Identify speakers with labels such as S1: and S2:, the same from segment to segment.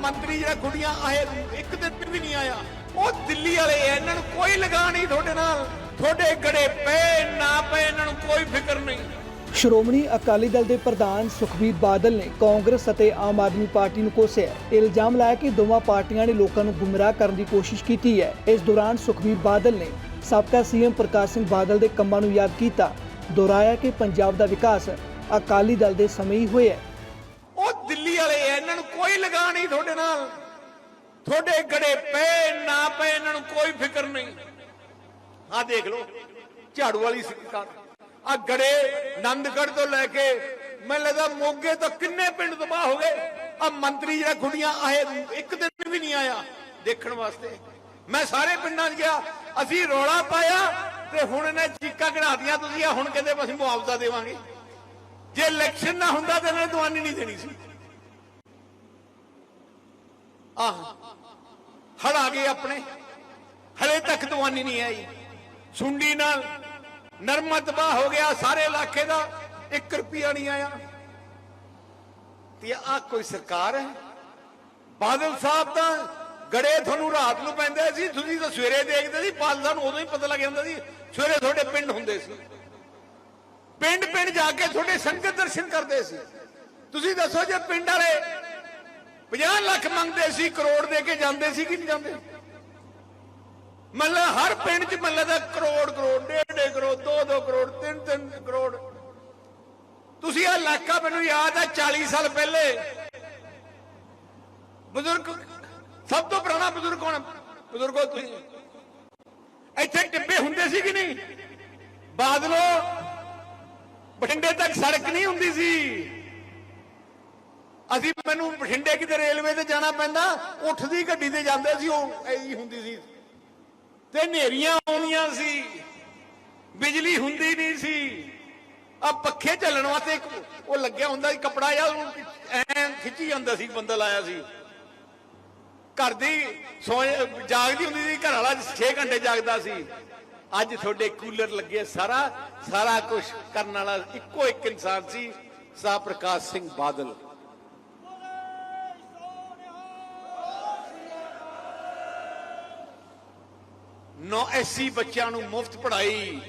S1: ਮੰਤਰੀ ਜਿਹੜਾ ਕੁੜੀਆਂ ਆਏ ਇੱਕ ਦਿਨ ਵੀ ਨਹੀਂ ਆਇਆ। ਉਹ ਦਿੱਲੀ ਵਾਲੇ ਆ, ਇਹਨਾਂ ਨੂੰ ਕੋਈ ਲਗਾ ਨਹੀਂ ਤੁਹਾਡੇ ਨਾਲ। ਤੁਹਾਡੇ ਗੜੇ ਪਏ ਨਾ ਪਏ, ਇਹਨਾਂ ਨੂੰ ਕੋਈ ਫਿਕਰ ਨਹੀਂ।
S2: ਸ਼੍ਰੋਮਣੀ ਅਕਾਲੀ ਦਲ ਦੇ ਪ੍ਰਧਾਨ ਸੁਖਬੀਰ ਬਾਦਲ ਨੇ ਕਾਂਗਰਸ ਅਤੇ ਆਮ ਆਦਮੀ ਪਾਰਟੀ ਨੂੰ ਕੋਸਿਆ ਇਲਜ਼ਾਮ ਲਾਇਆ ਕਿ ਦੋਵਾਂ ਪਾਰਟੀਆਂ ਨੇ ਲੋਕਾਂ ਨੂੰ ਗੁੰਮਰਾਹ ਕਰਨ ਦੀ ਕੋਸ਼ਿਸ਼ ਕੀਤੀ ਹੈ। ਇਸ ਦੌਰਾਨ ਸੁਖਬੀਰ ਬਾਦਲ ਨੇ ਸਾਬਕਾ ਸੀਐਮ ਪ੍ਰਕਾਸ਼ ਸਿੰਘ ਬਾਦਲ ਦੇ ਕੰਮਾਂ ਨੂੰ ਯਾਦ ਕੀਤਾ। ਦੁਹਰਾਇਆ ਕਿ ਪੰਜਾਬ ਦਾ ਵਿਕਾਸ ਅਕਾਲੀ ਦਲ ਦੇ ਸਮੇਂ ਹੀ ਹੋਇਆ
S1: ਕੋਈ ਲਗਾ ਨਹੀਂ ਤੁਹਾਡੇ ਨਾਲ। ਤੁਹਾਡੇ ਗੜੇ ਪਏ ਨਾ ਪਏ ਇਹਨਾਂ ਨੂੰ ਕੋਈ ਫਿਕਰ ਨਹੀਂ। ਆਹ ਦੇਖ ਲਓ, ਝਾੜੂ ਵਾਲੀ ਸਰਕਾਰ ਆ ਗੜੇ ਨੰਦਗੜ੍ਹ ਤੋਂ ਲੈ ਕੇ ਮੈਨੂੰ ਲੱਗਦਾ ਮੋਗੇ ਤੋਂ ਕਿੰਨੇ ਪਿੰਡ ਤਬਾਹ ਹੋ ਗਏ। ਆ ਮੰਤਰੀ ਜਿਹੜਾ ਕੁੜੀਆਂ ਆਏ, ਇੱਕ ਦਿਨ ਵੀ ਨਹੀਂ ਆਇਆ ਦੇਖਣ ਵਾਸਤੇ। ਮੈਂ ਸਾਰੇ ਪਿੰਡਾਂ 'ਚ ਗਿਆ, ਅਸੀਂ ਰੌਲਾ ਪਾਇਆ ਤੇ ਹੁਣ ਇਹਨੇ ਚੀਕਾਂ ਕਢਾਤੀਆਂ ਤੁਸੀਂ, ਆ ਹੁਣ ਕਹਿੰਦੇ ਅਸੀਂ ਮੁਆਵਜ਼ਾ ਦੇਵਾਂਗੇ। ਜੇ ਇਲੈਕਸ਼ਨ ਨਾ ਹੁੰਦਾ ਤਾਂ ਇਹਨਾਂ ਨੇ ਦਵਾਨੀ ਨਹੀਂ ਦੇਣੀ ਸੀ। ਆਹ ਹੜ ਆ ਗਏ ਆਪਣੇ। ਹਲੇ ਤੱਕ ਦਵਾਨੀ ਨਹੀਂ ਆਈ। ਸੁੰਡੀ ਨਾਲ ਨਰਮਾ ਤਬਾਹ ਹੋ ਗਿਆ, ਸਾਰੇ ਇਲਾਕੇ ਦਾ 1 ਰੁਪਿਆ ਨਹੀਂ ਆਇਆ। ਤੇ ਆ ਕੋਈ ਸਰਕਾਰ ਹੈ? ਬਾਦਲ ਸਾਹਿਬ ਤਾਂ ਗੜੇ ਤੁਹਾਨੂੰ ਰਾਤ ਨੂੰ ਪੈਂਦੇ ਸੀ, ਤੁਸੀਂ ਤਾਂ ਸਵੇਰੇ ਦੇਖਦੇ ਸੀ ਪਾਲਦਾ ਨੂੰ ਉਦੋਂ ਹੀ ਪਤਾ ਲੱਗ ਜਾਂਦਾ ਸੀ, ਸਵੇਰੇ ਤੁਹਾਡੇ ਪਿੰਡ ਹੁੰਦੇ ਸੀ। ਪਿੰਡ ਪਿੰਡ ਜਾ ਕੇ ਤੁਹਾਡੇ ਸੰਗਤ ਦਰਸ਼ਨ ਕਰਦੇ ਸੀ। ਤੁਸੀਂ ਦੱਸੋ ਜੇ ਪਿੰਡ ਵਾਲੇ 50 ਲੱਖ ਮੰਗਦੇ ਸੀ, ਕਰੋੜ ਦੇ ਕੇ ਜਾਂਦੇ ਸੀ ਕਿ ਨਹੀਂ ਜਾਂਦੇ? ਮਤਲਬ ਹਰ ਪਿੰਡ 'ਚ ਮਤਲਬ ਦਾ ਕਰੋੜ ਕਰੋੜ, ਡੇਢ ਡੇਢ ਕਰੋੜ 2 2 ਕਰੋੜ 3 3 ਕਰੋੜ। ਤੁਸੀਂ ਇਹ ਇਲਾਕਾ ਮੈਨੂੰ ਯਾਦ ਆ 40 ਸਾਲ ਪਹਿਲੇ। ਬਜ਼ੁਰਗ, ਸਭ ਤੋਂ ਪੁਰਾਣਾ ਬਜ਼ੁਰਗ ਕੌਣ ਹੈ? ਬਜ਼ੁਰਗੋ ਤੁਸੀਂ। ਇੱਥੇ ਟਿੱਬੇ ਹੁੰਦੇ ਸੀ ਕਿ ਨਹੀਂ? ਬਾਦਲੋ ਬਠਿੰਡੇ ਤੱਕ ਸੜਕ ਨਹੀਂ ਹੁੰਦੀ ਸੀ। ਅਸੀਂ ਮੈਨੂੰ ਬਠਿੰਡੇ ਕਿਤੇ ਰੇਲਵੇ ਤੇ ਜਾਣਾ ਪੈਂਦਾ, ਉੱਠਦੀ ਗੱਡੀ ਤੇ ਜਾਂਦੇ ਸੀ, ਉਹ ਐਈ ਹੁੰਦੀ ਸੀ। ਤੇ ਹਨੇਰੀਆਂ ਆਉਂਦੀਆਂ ਸੀ, ਬਿਜਲੀ ਹੁੰਦੀ ਨਹੀਂ ਸੀ। ਆ ਪੱਖੇ ਚੱਲਣ ਵਾਸਤੇ ਉਹ ਲੱਗਿਆ ਹੁੰਦਾ ਸੀ, ਕਪੜਾ ਜਾਂ ਐ ਖਿੱਚੀ ਜਾਂਦਾ ਸੀ, ਬੰਦਾ ਲਾਇਆ ਸੀ। ਘਰ ਦੀ ਸੋਏ, ਜਾਗਦੀ ਹੁੰਦੀ ਸੀ ਘਰ ਵਾਲਾ 6 ਘੰਟੇ ਜਾਗਦਾ ਸੀ। ਅੱਜ ਤੁਹਾਡੇ ਕੂਲਰ ਲੱਗੇ ਸਾਰਾ ਸਾਰਾ ਕੁਝ ਕਰਨ ਵਾਲਾ ਇੱਕੋ ਇੱਕ ਇਨਸਾਨ ਸੀ ਸਾ ਪ੍ਰਕਾਸ਼ ਸਿੰਘ ਬਾਦਲ। ਨੌ ਐਸੀ ਬੱਚਿਆਂ ਨੂੰ ਮੁਫਤ ਪੜ੍ਹਾਈ,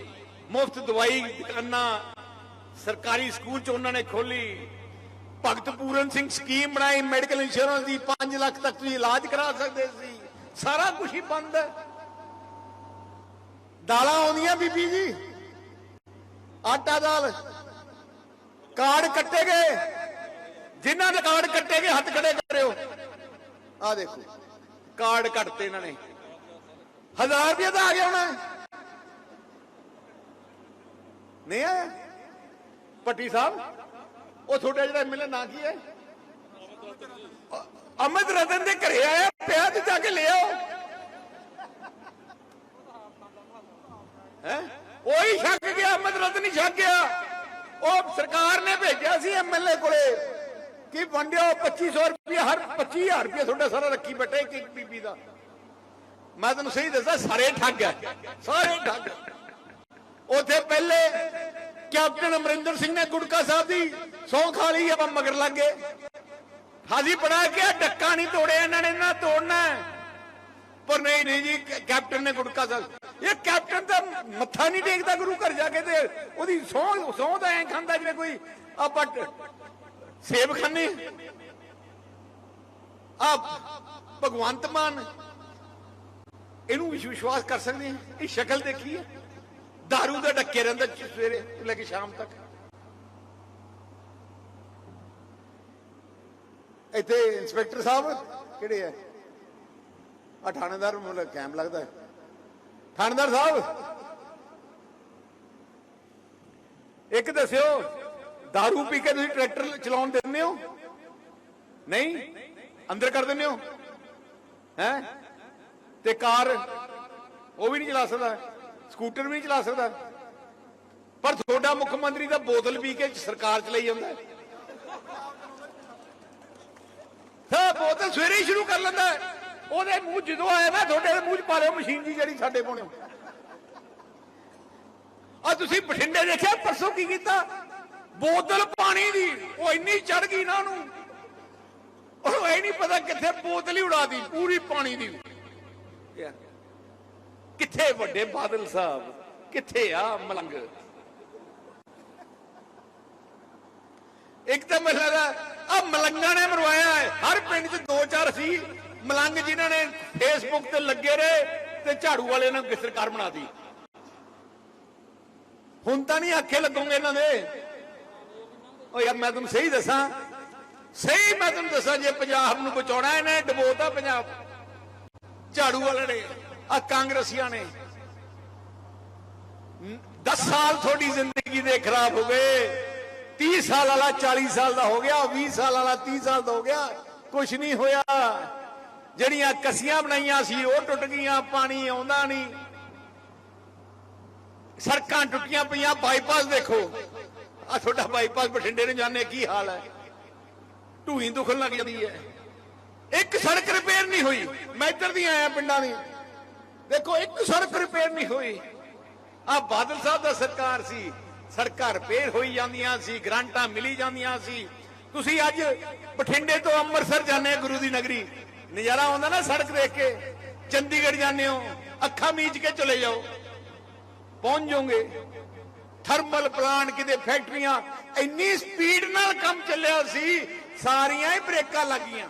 S1: ਮੁਫਤ ਦਵਾਈ ਦੁਕਾਨਾਂ ਸਰਕਾਰੀ ਸਕੂਲ ਚ ਉਹਨਾਂ ਨੇ ਖੋਲੀ ਭਗਤ ਪੂਰਨ ਸਿੰਘ ਸਕੀਮ ਬਣਾਈ, ਮੈਡੀਕਲ ਇੰਸ਼ੋਰੈਂਸ ਦੀ 5 ਲੱਖ ਤੱਕ ਤੁਸੀਂ ਇਲਾਜ ਕਰਾ ਸਕਦੇ ਸੀ। ਸਾਰਾ ਕੁਝ ਹੀ ਬੰਦ ਹੈ। ਦਾਲਾਂ ਆਉਂਦੀਆਂ ਬੀਬੀ ਜੀ। ਆਟਾ ਦਾਲ। ਕਾਰਡ ਕੱਟੇ ਗਏ। ਜਿਨ੍ਹਾਂ ਦੇ ਕਾਰਡ ਕੱਟੇ ਗਏ, ਹੱਥ ਖੜੇ ਕਰਿਓ। ਆ ਦੇਖੋ, ਕਾਰਡ ਕੱਟਤੇ ਇਹਨਾਂ ਨੇ। ਹਜ਼ਾਰ ਰੁਪਏ ਤਾਂ ਆ ਗਿਆ ਹੋਣਾ। ਨਹੀਂ ਆਇਆ? ਪੱਟੀ ਸਾਹਿਬ, ਉਹ ਤੁਹਾਡਾ ਜਿਹੜਾ ਐਮਐਲਏ ਨਾਂ ਕੀ ਹੈ? ਅਮਿਤ ਰਤਨ ਦੇ ਘਰੇ ਆਇਆ, ਪਿਆ ਤੇ ਜਾ ਕੇ ਲੈ ਆਓ। ਹੈ? ਉਹੀ ਛੱਕ ਗਿਆ ਅਮਿਤ ਰਤਨ ਹੀ ਛੱਕ ਗਿਆ। ਉਹ ਸਰਕਾਰ ਨੇ ਭੇਜਿਆ ਸੀ ਐਮਐਲਏ ਕੋਲੇ ਕਿ ਵੰਡਿਓ 2500 ਰੁਪਏ ਹਰ 25000 ਰੁਪਏ ਤੁਹਾਡਾ ਸਾਰਾ ਰੱਖੀ ਬੈਠੇ। ਮੈਂ ਤੁਹਾਨੂੰ ਸਹੀ ਦੱਸਾਂ ਸਾਰੇ ਠੱਗ ਹੈ ਸਾਰੇ ਠੱਗ ਉਥੇ ਪਹਿਲੇ ਕੈਪਟਨ ਅਮਰਿੰਦਰ ਸਿੰਘ ਨੇ ਗੁੜਕਾ ਸਾਹਿਬ ਦੀ ਸੌਂ ਖਾ ਲਈ, ਆਪਾਂ ਮਗਰ ਲੱਗ ਗਏ। ਹਾਜੀ ਪੜਾ ਕੇ ਡੱਕਾ ਨਹੀਂ ਤੋੜਿਆ, ਇਹਨਾਂ ਨੇ ਨਾ ਤੋੜਨਾ ਪਰ ਨਹੀਂ ਨਹੀਂ ਜੀ ਕੈਪਟਨ ਨੇ ਗੁੜਕਾ ਸਾਹਿਬ, ਇਹ ਕੈਪਟਨ ਤਾਂ ਮੱਥਾ ਨਹੀਂ ਟੇਕਦਾ ਗੁਰੂ ਘਰ ਜਾ ਕੇ ਤੇ ਉਹਦੀ ਸੌਂ ਸੌਂ ਤਾਂ ਐਂ ਖਾਂਦਾ ਜਿਵੇਂ ਕੋਈ ਆਪਾਂ ਸੇਬ ਖਾਨੇ ਆ ਭਗਵੰਤ ਮਾਨ ਇਹਨੂੰ ਵੀ ਵਿਸ਼ਵਾਸ ਕਰ ਸਕਦੇ ਹਾਂ ਇਹ ਸ਼ਕਲ ਦੇਖੀ ਹੈ दारू ਦਾ ਡੱਕੇ ਰਹਿੰਦਾ ਚ- ਸਵੇਰੇ ਤੋਂ ਲੈ ਕੇ ਸ਼ਾਮ ਤੱਕ ਇੱਥੇ ਇੰਸਪੈਕਟਰ ਸਾਹਿਬ ਕਿਹੜੇ ਆ ਆ ਥਾਣੇਦਾਰ ਮੁੰਡਾ ਕੈਂਪ ਲੱਗਦਾ ਹੈ। ਥਾਣੇਦਾਰ ਸਾਹਿਬ ਇੱਕ ਦੱਸਿਓ दारू ਪੀ ਕੇ ਤੁਸੀਂ ਟਰੈਕਟਰ ਚਲਾਉਣ ਦਿੰਦੇ ਹੋ ਨਹੀਂ ਅੰਦਰ ਕਰ ਦਿੰਦੇ ਹੋ ਹੈ ਤੇ ਕਾਰ ਉਹ ਵੀ ਨਹੀਂ ਚਲਾ ਸਕਦਾ, ਸਕੂਟਰ ਵੀ ਨਹੀਂ ਚਲਾ ਸਕਦਾ। ਪਰ ਤੁਹਾਡਾ ਮੁੱਖ ਮੰਤਰੀ ਦਾ ਬੋਤਲ ਪੀ ਕੇ ਸਰਕਾਰ ਚਲਾਈ ਜਾਂਦਾ। ਹੈ। ਬੋਤਲ ਸਵੇਰੇ ਹੀ ਸ਼ੁਰੂ ਕਰ ਲੈਂਦਾ। ਹੈ। ਉਹਦੇ ਮੂੰਹ ਜਦੋਂ ਆਇਆ ਨਾ, ਤੁਹਾਡੇ ਮੂੰਹ 'ਚ ਪਾ ਮਸ਼ੀਨ ਜੀ ਜਿਹੜੀ ਸਾਡੇ ਪਾਉਣੇ ਆ ਤੁਸੀਂ ਬਠਿੰਡੇ ਦੇਖਿਆ, ਪਰਸੋਂ ਕੀ ਕੀਤਾ? ਬੋਤਲ ਪਾਣੀ ਦੀ, ਉਹ ਇੰਨੀ ਚੜ ਗਈ ਨਾ ਉਹਨੂੰ। ਉਹ ਇਹ ਨਹੀਂ ਪਤਾ ਕਿੱਥੇ ਬੋਤਲ ਹੀ ਉਡਾ ਦੀ ਪੂਰੀ ਪਾਣੀ ਦੀ। ਯਾਰ, ਕਿੱਥੇ ਵੱਡੇ ਬਾਦਲ ਸਾਹਿਬ? ਕਿੱਥੇ ਆ ਮਲੰਗ? ਇੱਕ ਤਾਂ ਮੈਨੂੰ ਲੱਗਦਾ ਆ ਮਲੰਗਾਂ ਨੇ ਮਰਵਾਇਆ ਹੈ। ਹਰ ਪਿੰਡ 'ਚ ਦੋ ਚਾਰ ਸੀ। ਮਲੰਗ ਜਿਨ੍ਹਾਂ ਨੇ ਫੇਸਬੁੱਕ ਤੇ ਲੱਗੇ ਰਹੇ ਤੇ ਝਾੜੂ ਵਾਲੇ ਨੇ ਕਿਸ ਸਰਕਾਰ ਬਣਾਤੀ ਹੁਣ ਤਾਂ ਨਹੀਂ ਆਖੇ ਲੱਗੋਗੇ ਇਹਨਾਂ ਦੇ। ਓ ਯਾਰ ਮੈਂ ਤੁਹਾਨੂੰ ਸਹੀ ਦੱਸਾਂ। ਸਹੀ ਮੈਂ ਤੁਹਾਨੂੰ ਦੱਸਾਂ ਜੇ ਪੰਜਾਬ ਨੂੰ ਬਚਾਉਣਾ ਇਹਨੇ ਡਬੋਤਾ ਪੰਜਾਬ। ਝਾੜੂ ਵਾਲੇ ਨੇ ਆ ਕਾਂਗਰਸੀਆਂ ਨੇ। 10 ਸਾਲ ਤੁਹਾਡੀ ਜ਼ਿੰਦਗੀ ਦੇ ਖਰਾਬ ਹੋ ਗਏ। 30 ਸਾਲ ਵਾਲਾ 40 ਸਾਲ ਦਾ ਹੋ ਗਿਆ 20 ਸਾਲ ਵਾਲਾ 30 ਸਾਲ ਦਾ ਹੋ ਗਿਆ। ਕੁਝ ਨਹੀਂ ਹੋਇਆ। ਜਿਹੜੀਆਂ ਕਸੀਆਂ ਬਣਾਈਆਂ ਸੀ, ਉਹ ਟੁੱਟ ਗਈਆਂ, ਪਾਣੀ ਆਉਂਦਾ ਨਹੀਂ। ਸੜਕਾਂ ਟੁੱਟੀਆਂ ਪਈਆਂ, ਬਾਈਪਾਸ ਦੇਖੋ। ਆ ਤੁਹਾਡਾ ਬਾਈਪਾਸ ਬਠਿੰਡੇ ਨੂੰ ਜਾਣੇ ਕੀ ਹਾਲ ਹੈ? ਢੂਈ ਦੁਖਣ ਲੱਗ ਜਾਂਦੀ ਹੈ। ਇੱਕ ਸੜਕ ਰਿਪੇਅਰ ਨਹੀਂ ਹੋਈ। ਮੈਂ ਇੱਧਰ ਦੀ ਆਇਆ ਪਿੰਡਾਂ ਦੀ। ਦੇਖੋ, ਇੱਕ ਸੜਕ ਰਿਪੇਅਰ ਨਹੀਂ ਹੋਈ। ਆ ਬਾਦਲ ਸਾਹਿਬ ਦਾ ਸਰਕਾਰ ਸੀ। ਸੜਕਾਂ ਰਿਪੇਅਰ ਹੋਈ ਜਾਂਦੀਆਂ ਸੀ, ਗ੍ਰਾਂਟਾਂ ਮਿਲੀ ਜਾਂਦੀਆਂ ਸੀ। ਤੁਸੀਂ ਅੱਜ ਬਠਿੰਡੇ ਤੋਂ ਅੰਮ੍ਰਿਤਸਰ ਜਾਂਦੇ ਹੋ ਗੁਰੂ ਦੀ ਨਗਰੀ। ਨਜ਼ਾਰਾ ਆਉਂਦਾ ਨਾ ਸੜਕ ਦੇਖ ਕੇ। ਚੰਡੀਗੜ੍ਹ ਜਾਂਦੇ ਹੋ, ਅੱਖਾਂ ਮੀਚ ਕੇ ਚਲੇ ਜਾਓ। ਪਹੁੰਚ ਜਾਓਗੇ। ਥਰਮਲ ਪਲਾਂਟ ਕਿਤੇ ਫੈਕਟਰੀਆਂ, ਇੰਨੀ ਸਪੀਡ ਨਾਲ ਕੰਮ ਚੱਲਿਆ ਸੀ, ਸਾਰੀਆਂ ਹੀ ਬ੍ਰੇਕਾਂ ਲੱਗੀਆਂ।